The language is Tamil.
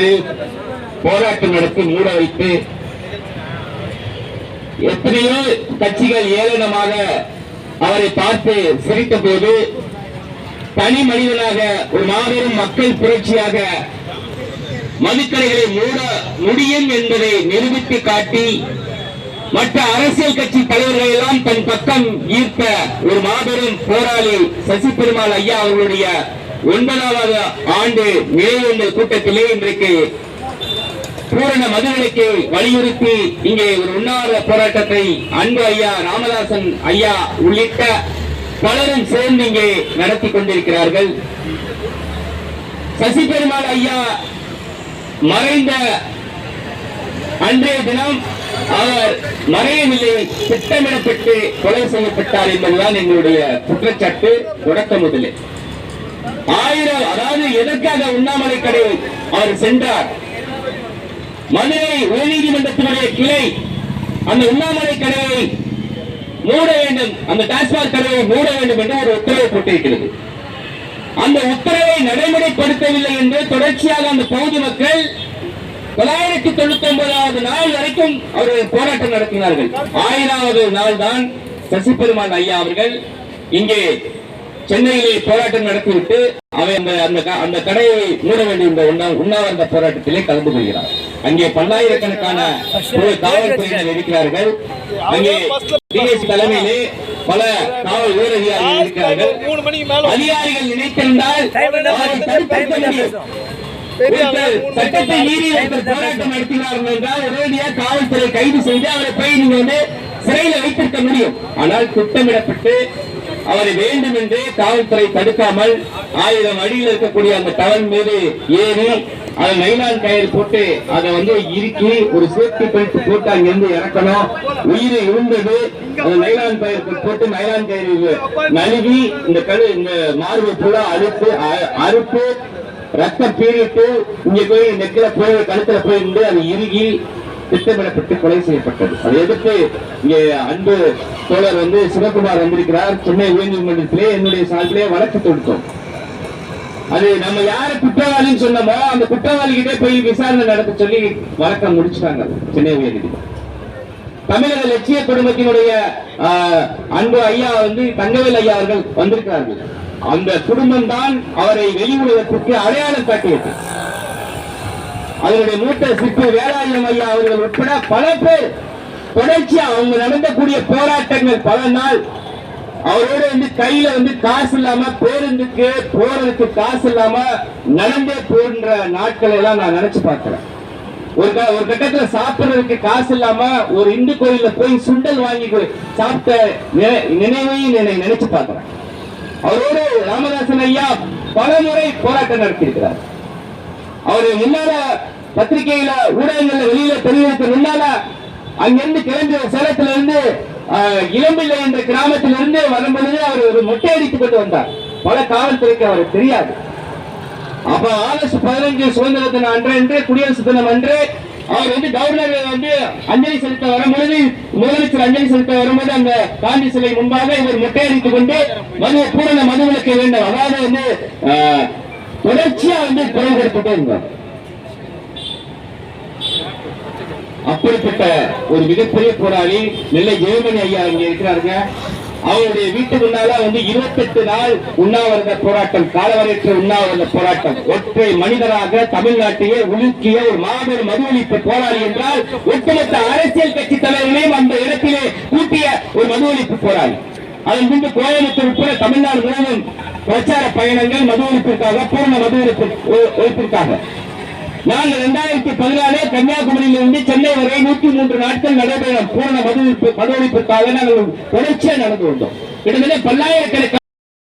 வைத்து போராட்டம் நடத்தி மூட வைத்து எத்தனையோ கட்சிகள் ஏளனமாக அவரை பார்த்து சிரித்த போது தனி மனிதனாக ஒரு மாபெரும் மக்கள் புரட்சியாக மதுக்கடைகளை மூட முடியும் என்பதை நிரூபித்து காட்டி மற்ற அரசியல் கட்சி தலைவர்களை எல்லாம் தன் பக்கம் ஈர்த்த ஒரு மாபெரும் போராளி சசி பெருமாள் ஐயா அவர்களுடைய ஒன்பதாவது ஆண்டு மேலுள்ள கூட்டத்திலே இன்றைக்கு பூரண மதுவிலக்கை வலியுறுத்தி இங்கே ஒரு உண்ணாவிர போராட்டத்தை அன்பு ஐயா ராமதாசன் ஐயா உள்ளிட்ட பலரும் சேர்ந்து இங்கே நடத்தி கொண்டிருக்கிறார்கள். சசி பெருமாள் ஐயா மறைந்த அன்றைய தினம் அவர் மறையவில்லை திட்டமிடப்பட்டு கொலை செய்யப்பட்டார் என்பதுதான் எங்களுடைய குற்றச்சாட்டு. தொடக்க முதலே. ஆயிரம் அதாவது எதற்காக உண்ணாமலை கடை அவர் சென்றார்? மதுரை உயர்நீதிமன்றத்தினுடைய கிளை அந்த உண்ணாமலை கடையை மூட வேண்டும் அந்த டாஸ்மாக் கடையை மூட வேண்டும் என்று ஒரு உத்தரவு போட்டிருக்கிறது. அந்த உத்தரவை நடைமுறைப்படுத்தவில்லை என்று தொடர்ச்சியாக அந்த பகுதி மக்கள் தொள்ளாயிரத்தி தொண்ணூத்தி ஒன்பதாவது நாள் வரைக்கும் அவர்கள் போராட்டம் நடத்தினார்கள். ஆயிராவது நாள் தான் சசிபெருமான் ஐயா அவர்கள் இங்கே சென்னையிலே போராட்டம் நடத்திவிட்டு அவை அந்த அந்த கடையை மூட வேண்டிய உண்ணாவிரத போராட்டத்திலே கலந்து கொள்கிறார். அங்கே பல்லாயிரக்கணக்கான காவல்துறையினர் இருக்கிறார்கள். அங்கே டிஎஸ் தலைமையிலே பல காவல் உயர் இருக்கிறார்கள். அதிகாரிகள் நினைத்திருந்தால் சட்டத்தை மீறி போராட்டம் நடத்தினார்கள் என்றால் உடனடியாக காவல்துறை கைது செய்து அவரை போய் நீங்க வந்து சிறையில் வைத்திருக்க முடியும். ஆனால் திட்டமிடப்பட்டு அவரை வேண்டும் என்றே காவல்துறை தடுக்காமல் ஆயிரம் அடியில் இருக்கக்கூடிய அந்த டவன் மீது ஏறி அதை நைலான் கயிறு போட்டு அதை வந்து இறுக்கி ஒரு சேஃப்டி பெல்ட் போட்டு அங்கிருந்து இறக்கணும். உயிர் இருந்தது அந்த நைலான் கயிறு போட்டு நைலான் கயிறு நழுவி இந்த கழு இந்த மார்பு ஃபுல்லா அழுத்து அ- அறுப்பு ரத்தம் பீறிட்டு இங்க போய் நெக்கில போய் கழுத்துல போயிருந்து அது இறுகி திட்டமிடப்பட்டு கொலை செய்யப்பட்டது. அதை எதிர்த்து இங்கே அன்பு தோழர் வந்து சிவகுமார் வந்திருக்கிறார். சென்னை உயர்நீதிமன்றத்திலே என்னுடைய சார்பிலே வழக்கு தொடுத்தோம். அது நம்ம யாரு குற்றவாளின்னு சொன்னோமோ அந்த குற்றவாளி கிட்டே போய் விசாரணை நடத்த சொல்லி வழக்கம் முடிச்சுட்டாங்க சென்னை உயர்நீதிமன்றம். தமிழக லட்சிய குடும்பத்தினுடைய ஆஹ், அன்பு ஐயா வந்து தங்கவேல் ஐயா அவர்கள் வந்திருக்கிறார்கள். அந்த குடும்பம் தான் அவரை வெளி அடையாளம் காட்டியது. அதனுடைய மூத்த சிற்பி வேலாயுதம் ஐயா அவர்கள் உட்பட பல பேர் தொடர்ச்சியா அவங்க நடந்தக்கூடிய போராட்டங்கள் பல நாள் அவரோட வந்து கையில வந்து காசு இல்லாம பேருந்துக்கு போறதுக்கு காசு இல்லாம நடந்தே போன்ற நாட்கள் எல்லாம் நான் நினைச்சு பார்க்கிறேன். ஒரு க- ஒரு கட்டத்துல சாப்பிடுறதுக்கு காசு இல்லாம ஒரு இந்து கோயில்ல போய் சுண்டல் வாங்கி சாப்பிட்ட நினை- நினைவையும் என்னை நினைச்சு பார்க்கிறேன். அவரோடு ராமதாசன் ஐயா பல முறை போராட்டம் நடத்தியிருக்கிறார். அவரு முன்னால பத்திரிகையில ஊடகங்கள்ல வெளியில தெரிவித்த முன்னால அங்கிருந்து கிளம்பி சேலத்துல இருந்து இளம்பிள்ளை என்ற கிராமத்திலிருந்து வரும்பொழுது அவர் ஒரு மொட்டை அடித்துக் கொண்டு வந்தார். பல காவல்துறைக்கு அவருக்கு தெரியாது. அப்ப ஆகஸ்ட் பதினஞ்சு சுதந்திர தினம் அன்று குடியரசு தினம் அன்று அவர் வந்து கவர்னர் வந்து அஞ்சலி செலுத்த வரும்பொழுது முதலமைச்சர் அஞ்சலி செலுத்த வரும்போது அந்த காந்தி சிலை முன்பாக இவர் மொட்டையடித்துக் கொண்டு மது பூரண மதுவிலக்க வேண்டும். அதாவது வந்து ஆஹ், தொடர்ச்சியா வந்து குரல் கொடுத்துட்டே இருந்தார். அப்படிப்பட்ட ஒரு மிகப்பெரிய போராளி நெல்லை ஜெயமணி ஐயா இங்க இருக்கிறாருங்க. அவருடைய வீட்டு முன்னால வந்து இருபத்தெட்டு நாள் உண்ணாவிரத போராட்டம் காலவரையற்ற உண்ணாவிரத போராட்டம். ஒற்றை மனிதராக தமிழ்நாட்டையே உலுக்கிய ஒரு மாபெரும் மது ஒழிப்பு போராளி என்றால் ஒட்டுமொத்த அரசியல் கட்சி தலைவர்களையும் அந்த இடத்திலே கூட்டிய ஒரு மது ஒழிப்பு போராளி. அதன் பின்பு கோயம்புத்தூர் உட்பட தமிழ்நாடு முழுவதும் பிரச்சார பயணங்கள் மது ஒழிப்பிற்காக பூர்ண மது ஒழிப்பிற்காக. நாங்கள் இரண்டாயிரத்தி பதினாலு கன்னியாகுமரியிலிருந்து சென்னை வரை நூற்றி மூன்று நாட்கள் நடைபெறும் பூரண மது ஒழிப்பு நாங்கள் தொடர்ச்சியாக நடந்து வந்தோம். கிட்டத்தட்ட பல்லாயிரக்கணக்கான